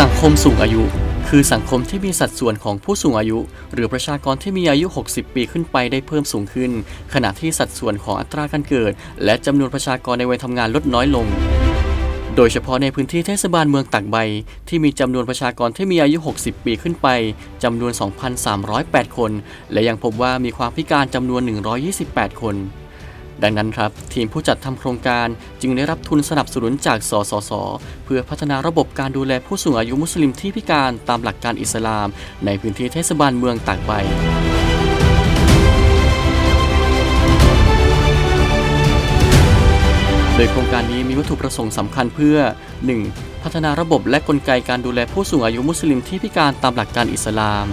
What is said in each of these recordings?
สังคมสูงอายุ คือสังคมที่มีสัดส่วนของผู้สูงอายุ หรือประชากรที่มีอายุ 60 ปีขึ้นไปได้เพิ่มสูงขึ้น ขณะที่สัดส่วนของอัตราการเกิด และจำนวนประชากรในวัยทำงานลดน้อยลง โดยเฉพาะในพื้นที่เทศบาลเมืองตากใบ ที่มีจำนวนประชากรที่มีอายุ 60 ปีขึ้นไปจำนวน 2,308 คน และยังพบว่ามีความพิการจำนวน 128 คน ดังนั้นครับ ทีมผู้จัดทำโครงการจึงได้รับทุนสนับสนุนจากสสส เพื่อพัฒนาระบบการดูแลผู้สูงอายุมุสลิมที่พิการตามหลักการอิสลาม ในพื้นที่เทศบาลเมืองตากใบโดยโครงการนี้มีวัตถุประสงค์สำคัญเพื่อ 1. พัฒนาระบบและกลไกการดูแลผู้สูงอายุมุสลิมที่พิการตามหลักการอิสลาม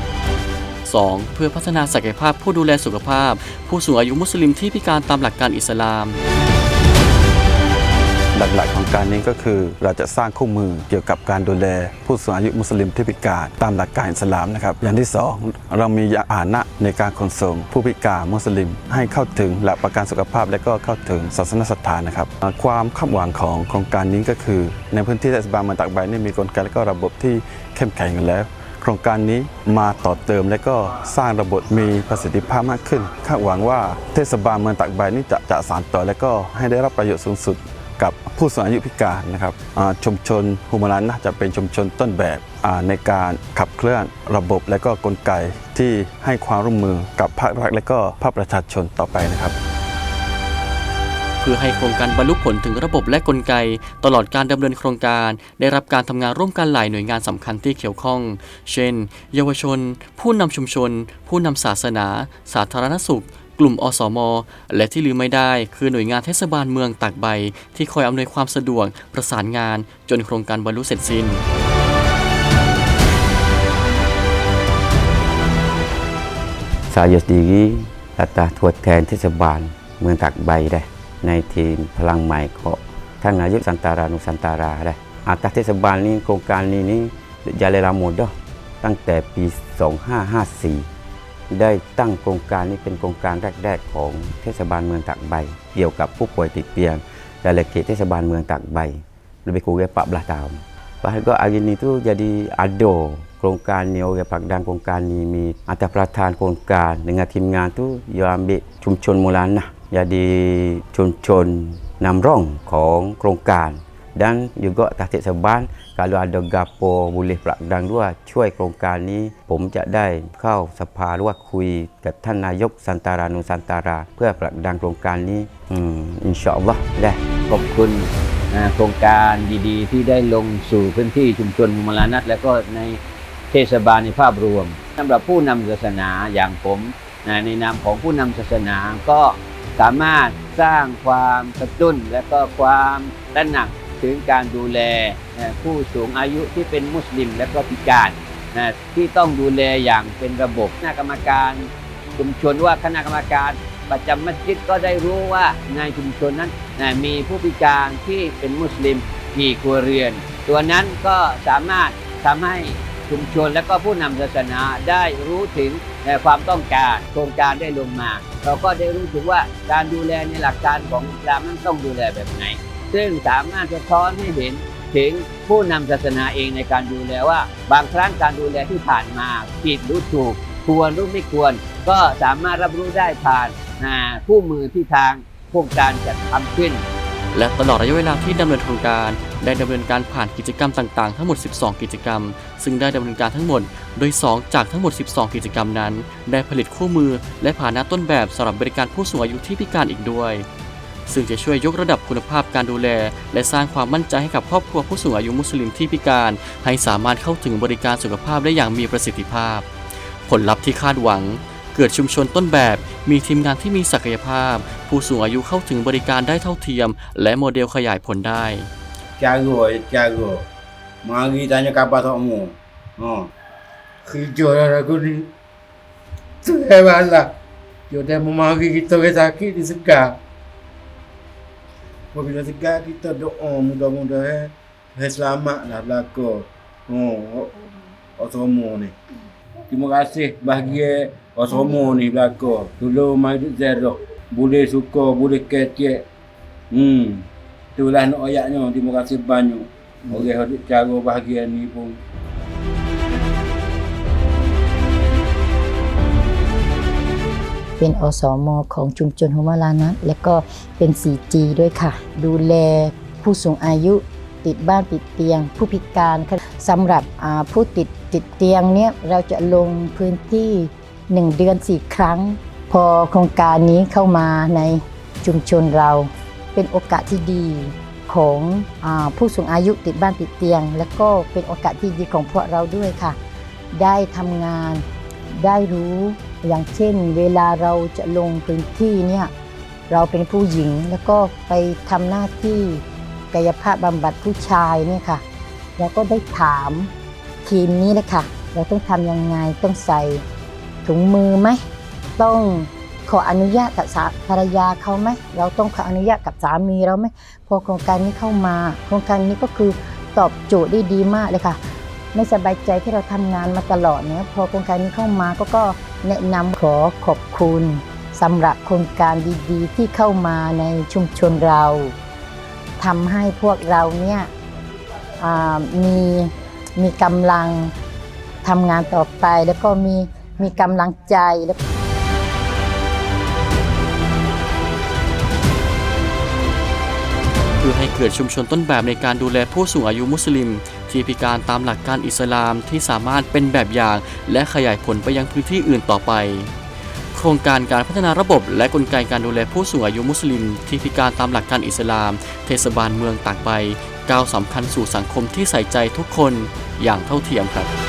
2. เพื่อพัฒนาศักยภาพผู้ดูแลสุขภาพ ผู้สูงอายุมุสลิมที่พิการตามหลักการอิสลามหลักๆของการนี้ก็คือเราจะสร้างคู่มือเกี่ยวกับการดูแลผู้สูงอายุมุสลิมที่พิการตามหลักการอิสลามนะครับ อย่างที่สองเรามียาอานะในการขนส่งผู้พิการมุสลิม ให้เข้าถึงหลักประกันสุขภาพ และก็เข้าถึงศาสนสถานนะครับ ความคาดหวังของโครงการนี้ก็คือ ในพื้นที่เทศบาลมืองตากใบนี่มีกลไกและก็ระบบที่เข้มแข็งอยู่แล้ว โครงการนี้มาต่อเติมและก็สร้างระบบมีประสิทธิภาพมากขึ้นคาดหวังว่าเทศบาลเมืองตากใบนี่จะจะสานต่อและก็ให้ได้รับประโยชน์สูงสุดกับผู้สูงอายุพิการนะครับชุมชนฮูมารันนะจะเป็นชุมชนต้นแบบในการขับเคลื่อนระบบและก็กลไกที่ให้ความร่วมมือกับภาครัฐและก็ภาคประชาชนต่อไปนะครับ พื่อให้โครงการบรรลุผลถึงระบบและกลไก ตลอดการดำเนินโครงการ ได้รับการทำงานร่วมกันหลายหน่วยงานสำคัญที่เกี่ยวข้อง เช่น เยาวชน ผู้นำชุมชน ผู้นำศาสนา สาธารณสุขกลุ่มอสม และที่ลืมไม่ได้คือหน่วยงานเทศบาลเมืองตากใบ ที่คอยอำนวยความสะดวกประสานงาน จนโครงการบรรลุเสร็จสิ้น saya sendiri atas tuan Teseban มืองตากใบได้ ในทีมพลังใหม่ของท่านนายกสันตารานุสันตาราได้อาตาเทศบาลนี้โครงการนี้นี้ยาเลราโมดตั้งแต่ปี 2554 ได้ตั้งโครงการนี้เป็นโครงการแรกๆของเทศบาลเมืองตากใบ เกี่ยวกับผู้ป่วยติดเตียง dari ke itu sebahan mengentak bayi lebih kurang ตา tahun ปาร์ก็อายินีทุจะดีอดอโครงการนี้โอ้ยผักดังโครงการนี้มีอัตราประธานโครงการในงานทีมงานทุยอมเบชุมชนมูลานะ perhatian kerongsaan dengan teamngan tu dia ambil cumcun mulanah jadi cumcun namrong ของโครงการ dan juga atas tek seban kalau ada gapo boleh pelakdan luar ช่วยโครงการนี้ ผมจะได้เข้าสภาหรือว่าคุยกับท่านนายกสันตารานุสันตารา เพื่อผลักดันโครงการนี้อืมอินชาอัลลอฮ์ได้ขอบคุณโครงการดีๆ ที่ได้ลงสู่พื้นที่ชุมชนมุมลานัทและก็ในเทศบาลในภาพรวมสำหรับผู้นำศาสนาอย่างผมในนามของผู้นำศาสนาก็ สามารถสร้างความกระตุ้นและก็ความตระหนักถึงการดูแลผู้สูงอายุที่เป็นมุสลิมและก็พิการที่ต้องดูแลอย่างเป็นระบบคณะกรรมการชุมชนว่าคณะกรรมการประจำมัสยิดก็ได้รู้ว่าในชุมชนนั้นมีผู้พิการที่เป็นมุสลิมกี่ครัวเรือน ตัวนั้นก็สามารถทำให้ ชุมชนและก็ผู้นำศาสนาได้รู้ถึงเอ่อความต้องการโครงการได้ลงมา เราก็ได้รู้ถึงว่าการดูแลในหลักการของอิสลามนั้นต้องดูแลแบบไหน ซึ่งสามารถสะท้อนให้เห็นถึงผู้นำศาสนาเองในการดูแลว่า บางครั้งการดูแลที่ผ่านมาผิดรือถูก ควรรือไม่ควร ก็สามารถรับรู้ได้ผ่านผู้มือที่ทางโครงการจัดทำขึ้น และตลอดระยะเวลาที่ดำเนินโครงการ ได้ดำเนินการผ่านกิจกรรมต่างๆ ทั้งหมด 12 กิจกรรม ซึ่งได้ดำเนินการทั้งหมด โดย 2 จากทั้งหมด 12 กิจกรรมนั้น ได้ผลิตคู่มือ และผ่านะต้นแบบสำหรับบริการผู้สูงอายุที่พิการอีกด้วย ซึ่งจะช่วยยกระดับคุณภาพการดูแล และสร้างความมั่นใจให้กับครอบครัวผู้สูงอายุมุสลิมที่พิการ ให้สามารถเข้าถึงบริการสุขภาพได้อย่างมีประสิทธิภาพ ผลลัพธ์ที่คาดหวังเกิดชุมชนต้นแบบ มีทีมงานที่มีศักยภาพ ผู้สูงอายุเข้าถึงบริการได้เท่าเทียม และโมเดลขยายผลได้ Cara, cara. Mari tanya khabar takmu. Ha. Kerja dah aku ni. Tu hebat lah. Dia dah memari kita orang sakit disegar. Apabila segar kita doa mudah-mudahan eh selamat lah belaka. Oh, Osromo ni. Terima kasih bahagia Osromo ni belaka. Tolong mai duk zero. Boleh suka, boleh kecek. Hmm. Itulah nak ayatnya. Terima kasih banyak. Orang cara bahagia ni pun เป็นอสอมอของชุมชนโฮมาลานะและก็เป็น 4G ด้วยค่ะ ดูแลผู้สูงอายุติดบ้านติดเตียง ผู้พิการค่ะสำหรับผู้ติดติดเตียงเนี่ยเราจะลงพื้นที่ 1 เดือน 4 ครั้ง พอโครงการนี้เข้ามาในชุมชนเรา เป็นโอกาสที่ดีของอผู้สูงอายุติดบ้านติดเตียง และก็เป็นโอกาสที่ดีของพวกเราด้วยค่ะ ได้ทำงานได้รู้อย่างเช่น เวลาเราจะลงพื้นที่เนี่ยเราเป็นผู้หญิงแล้วก็ไปทำหน้าที่กายภาพบำบัดผู้ชายเนี่ยค่ะ แล้วก็ได้ถามทีมนี้เลยค่ะ เราต้องทำยังไงต้องใส่ถุงมือไหมต้อง ขออนุญาตกับภรรยาเขาไหมเราต้องขออนุญาตกับสามีเราไหมพอโครงการนี้เข้ามา โครงการนี้ก็คือตอบโจทย์ได้ดีมากเลยค่ะ ไม่สบายใจที่เราทำงานมาตลอดเนี่ยพอโครงการนี้เข้ามาก็ก็แนะนำขอขอบคุณสำหรับโครงการดีๆ ที่เข้ามาในชุมชนเราทำให้พวกเราเนี่ยมีมีกำลังทำงานต่อไปแล้วก็มีมีกำลังใจแล้ว พื่อให้เกิดชุมชนต้นแบบในการดูแลผู้สูงอายุมุสลิม ที่พิการตามหลักการอิสลามที่สามารถเป็นแบบอย่าง และขยายผลไปยังพื้นที่อื่นต่อไป โครงการการพัฒนาระบบ และกลไกการดูแลผู้สูงอายุมุสลิม ที่พิการตามหลักการอิสลาม เทศบาลเมืองต่ากใบก้าวสำคัญสู่สังคมที่ใส่ใจทุกคนอย่างเท่าเทียมครับ